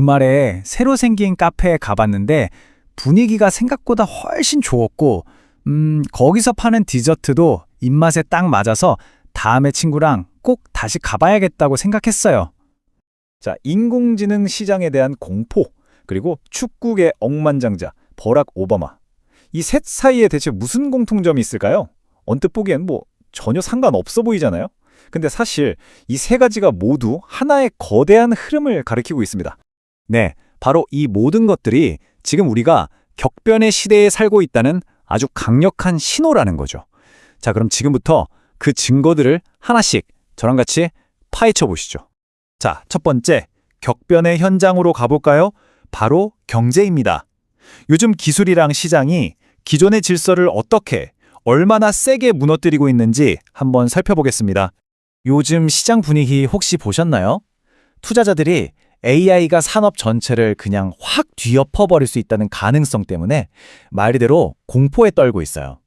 주말에 새로 생긴 카페에 가봤는데 분위기가 생각보다 훨씬 좋았고, 음, 거기서 파는 디저트도 입맛에 딱 맞아서 다음에 친구랑 꼭 다시 가봐야겠다고 생각했어요. 자, 인공지능 시장에 대한 공포, 그리고 축구계 억만장자 버락 오바마. 이 셋 사이에 대체 무슨 공통점이 있을까요? 언뜻 보기엔 뭐 전혀 상관없어 보이잖아요. 근데 사실 이 세 가지가 모두 하나의 거대한 흐름을 가리키고 있습니다. 네, 바로 이 모든 것들이 지금 우리가 격변의 시대에 살고 있다는 아주 강력한 신호라는 거죠. 자, 그럼 지금부터 그 증거들을 하나씩 저랑 같이 파헤쳐 보시죠. 자, 첫 번째, 격변의 현장으로 가볼까요? 바로 경제입니다. 요즘 기술이랑 시장이 기존의 질서를 어떻게, 얼마나 세게 무너뜨리고 있는지 한번 살펴보겠습니다. 요즘 시장 분위기 혹시 보셨나요? 투자자들이 AI가 산업 전체를 그냥 확 뒤엎어버릴 수 있다는 가능성 때문에 말 그대로 공포에 떨고 있어요.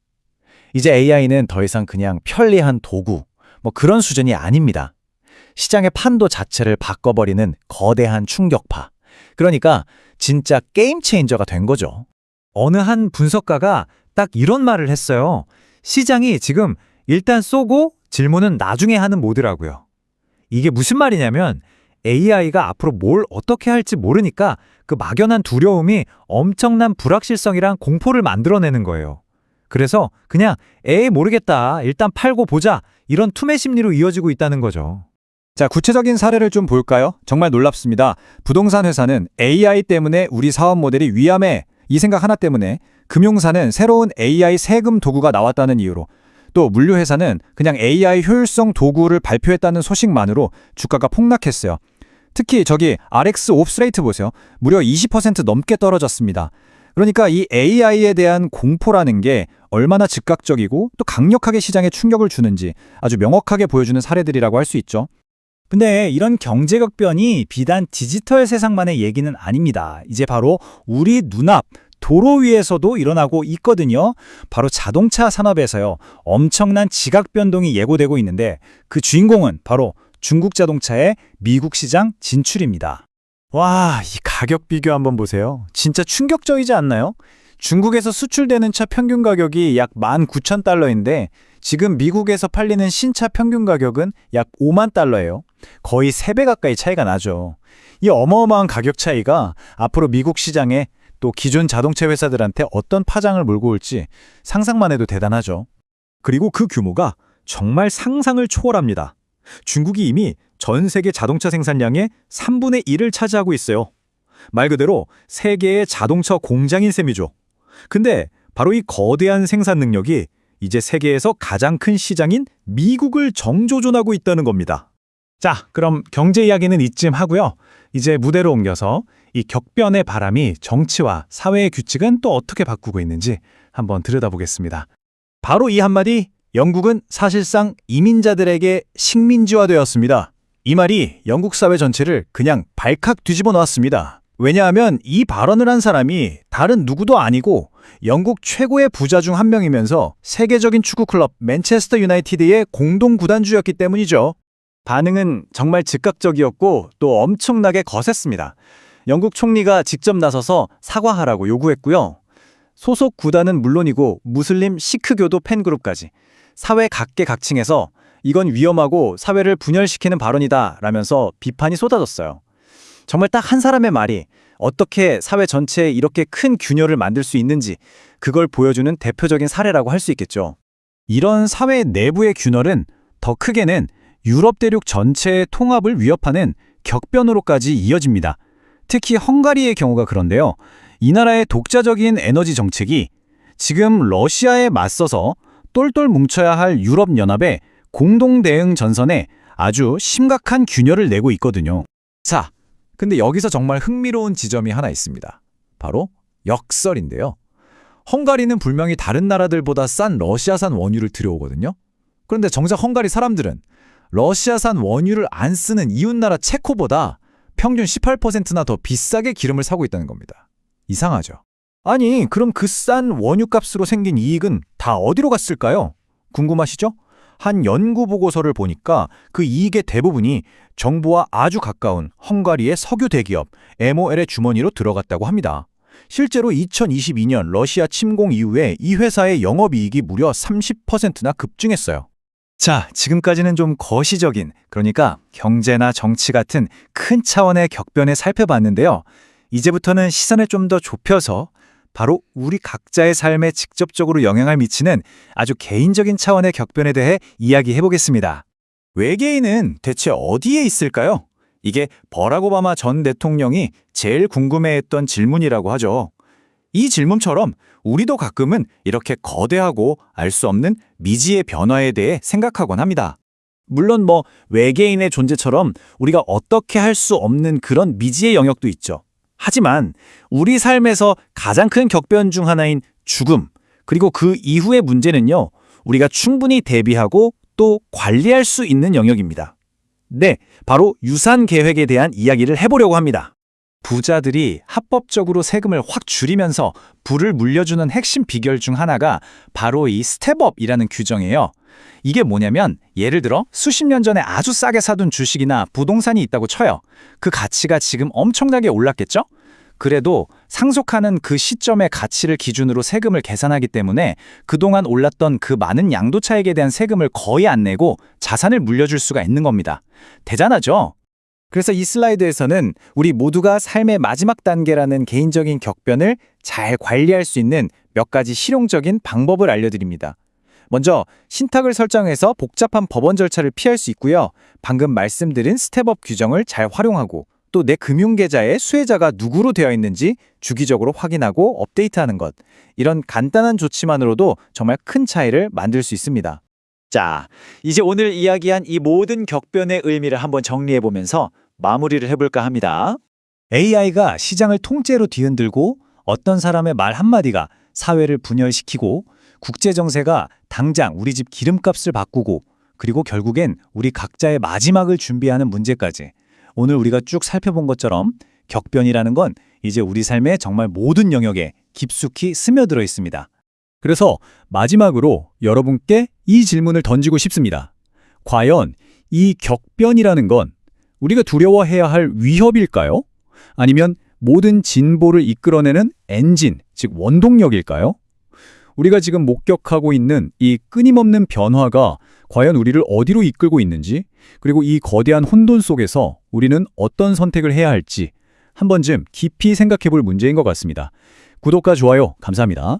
이제 AI는 더 이상 그냥 편리한 도구, 뭐 그런 수준이 아닙니다. 시장의 판도 자체를 바꿔버리는 거대한 충격파. 그러니까 진짜 게임 체인저가 된 거죠. 어느 한 분석가가 딱 이런 말을 했어요. 시장이 지금 일단 쏘고 질문은 나중에 하는 모드라고요. 이게 무슨 말이냐면 AI가 앞으로 뭘 어떻게 할지 모르니까 그 막연한 두려움이 엄청난 불확실성이랑 공포를 만들어내는 거예요. 그래서 그냥 에이 모르겠다 일단 팔고 보자 이런 투매 심리로 이어지고 있다는 거죠. 자, 구체적인 사례를 좀 볼까요? 정말 놀랍습니다. 부동산 회사는 AI 때문에 우리 사업 모델이 위험해. 이 생각 하나 때문에 금융사는 새로운 AI 세금 도구가 나왔다는 이유로 또 물류회사는 그냥 AI 효율성 도구를 발표했다는 소식만으로 주가가 폭락했어요. 특히 저기 RX 옵스레이트 보세요. 무려 20% 넘게 떨어졌습니다. 그러니까 이 AI에 대한 공포라는 게 얼마나 즉각적이고 또 강력하게 시장에 충격을 주는지 아주 명확하게 보여주는 사례들이라고 할 수 있죠. 근데 이런 경제격변이 비단 디지털 세상만의 얘기는 아닙니다. 이제 바로 우리 눈앞 도로 위에서도 일어나고 있거든요. 바로 자동차 산업에서요. 엄청난 지각 변동이 예고되고 있는데 그 주인공은 바로 중국 자동차의 미국 시장 진출입니다. 와, 이 가격 비교 한번 보세요. 진짜 충격적이지 않나요? 중국에서 수출되는 차 평균 가격이 약 19,000달러인데 지금 미국에서 팔리는 신차 평균 가격은 약 5만 달러예요. 거의 3배 가까이 차이가 나죠. 이 어마어마한 가격 차이가 앞으로 미국 시장에 또 기존 자동차 회사들한테 어떤 파장을 몰고 올지 상상만 해도 대단하죠. 그리고 그 규모가 정말 상상을 초월합니다. 중국이 이미 전 세계 자동차 생산량의 3분의 1을 차지하고 있어요. 말 그대로 세계의 자동차 공장인 셈이죠. 근데 바로 이 거대한 생산 능력이 이제 세계에서 가장 큰 시장인 미국을 정조준하고 있다는 겁니다. 자, 그럼 경제 이야기는 이쯤 하고요. 이제 무대로 옮겨서 이 격변의 바람이 정치와 사회의 규칙은 또 어떻게 바꾸고 있는지 한번 들여다보겠습니다. 바로 이 한마디, 영국은 사실상 이민자들에게 식민지화되었습니다. 이 말이 영국 사회 전체를 그냥 발칵 뒤집어 놓았습니다. 왜냐하면 이 발언을 한 사람이 다른 누구도 아니고 영국 최고의 부자 중 한 명이면서 세계적인 축구 클럽 맨체스터 유나이티드의 공동 구단주였기 때문이죠. 반응은 정말 즉각적이었고 또 엄청나게 거셌습니다. 영국 총리가 직접 나서서 사과하라고 요구했고요. 소속 구단은 물론이고 무슬림 시크교도 팬그룹까지 사회 각계각층에서 이건 위험하고 사회를 분열시키는 발언이다 라면서 비판이 쏟아졌어요. 정말 딱 한 사람의 말이 어떻게 사회 전체에 이렇게 큰 균열을 만들 수 있는지 그걸 보여주는 대표적인 사례라고 할 수 있겠죠. 이런 사회 내부의 균열은 더 크게는 유럽 대륙 전체의 통합을 위협하는 격변으로까지 이어집니다. 특히 헝가리의 경우가 그런데요. 이 나라의 독자적인 에너지 정책이 지금 러시아에 맞서서 똘똘 뭉쳐야 할 유럽연합의 공동 대응 전선에 아주 심각한 균열을 내고 있거든요. 자, 근데 여기서 정말 흥미로운 지점이 하나 있습니다. 바로 역설인데요. 헝가리는 분명히 다른 나라들보다 싼 러시아산 원유를 들여오거든요. 그런데 정작 헝가리 사람들은 러시아산 원유를 안 쓰는 이웃나라 체코보다 평균 18%나 더 비싸게 기름을 사고 있다는 겁니다. 이상하죠? 아니, 그럼 그 싼 원유값으로 생긴 이익은 다 어디로 갔을까요? 궁금하시죠? 한 연구 보고서를 보니까 그 이익의 대부분이 정부와 아주 가까운 헝가리의 석유 대기업 MOL의 주머니로 들어갔다고 합니다. 실제로 2022년 러시아 침공 이후에 이 회사의 영업이익이 무려 30%나 급증했어요. 자, 지금까지는 좀 거시적인, 그러니까 경제나 정치 같은 큰 차원의 격변에 살펴봤는데요. 이제부터는 시선을 좀 더 좁혀서 바로 우리 각자의 삶에 직접적으로 영향을 미치는 아주 개인적인 차원의 격변에 대해 이야기해 보겠습니다. 외계인은 대체 어디에 있을까요? 이게 버락 오바마 전 대통령이 제일 궁금해했던 질문이라고 하죠. 이 질문처럼 우리도 가끔은 이렇게 거대하고 알 수 없는 미지의 변화에 대해 생각하곤 합니다. 물론 뭐 외계인의 존재처럼 우리가 어떻게 할 수 없는 그런 미지의 영역도 있죠. 하지만 우리 삶에서 가장 큰 격변 중 하나인 죽음, 그리고 그 이후의 문제는요, 우리가 충분히 대비하고 또 관리할 수 있는 영역입니다. 네, 바로 유산 계획에 대한 이야기를 해보려고 합니다. 부자들이 합법적으로 세금을 확 줄이면서 부를 물려주는 핵심 비결 중 하나가 바로 이 스텝업이라는 규정이에요. 이게 뭐냐면 예를 들어 수십 년 전에 아주 싸게 사둔 주식이나 부동산이 있다고 쳐요. 그 가치가 지금 엄청나게 올랐겠죠? 그래도 상속하는 그 시점의 가치를 기준으로 세금을 계산하기 때문에 그동안 올랐던 그 많은 양도 차익에 대한 세금을 거의 안 내고 자산을 물려줄 수가 있는 겁니다. 대단하죠? 그래서 이 슬라이드에서는 우리 모두가 삶의 마지막 단계라는 개인적인 격변을 잘 관리할 수 있는 몇 가지 실용적인 방법을 알려드립니다. 먼저 신탁을 설정해서 복잡한 법원 절차를 피할 수 있고요. 방금 말씀드린 스텝업 규정을 잘 활용하고 또 내 금융계좌에 수혜자가 누구로 되어 있는지 주기적으로 확인하고 업데이트하는 것. 이런 간단한 조치만으로도 정말 큰 차이를 만들 수 있습니다. 자, 이제 오늘 이야기한 이 모든 격변의 의미를 한번 정리해보면서 마무리를 해볼까 합니다. AI가 시장을 통째로 뒤흔들고 어떤 사람의 말 한마디가 사회를 분열시키고 국제 정세가 당장 우리 집 기름값을 바꾸고 그리고 결국엔 우리 각자의 마지막을 준비하는 문제까지 오늘 우리가 쭉 살펴본 것처럼 격변이라는 건 이제 우리 삶의 정말 모든 영역에 깊숙이 스며들어 있습니다. 그래서 마지막으로 여러분께 이 질문을 던지고 싶습니다. 과연 이 격변이라는 건 우리가 두려워해야 할 위협일까요? 아니면 모든 진보를 이끌어내는 엔진, 즉 원동력일까요? 우리가 지금 목격하고 있는 이 끊임없는 변화가 과연 우리를 어디로 이끌고 있는지, 그리고 이 거대한 혼돈 속에서 우리는 어떤 선택을 해야 할지 한 번쯤 깊이 생각해 볼 문제인 것 같습니다. 구독과 좋아요 감사합니다.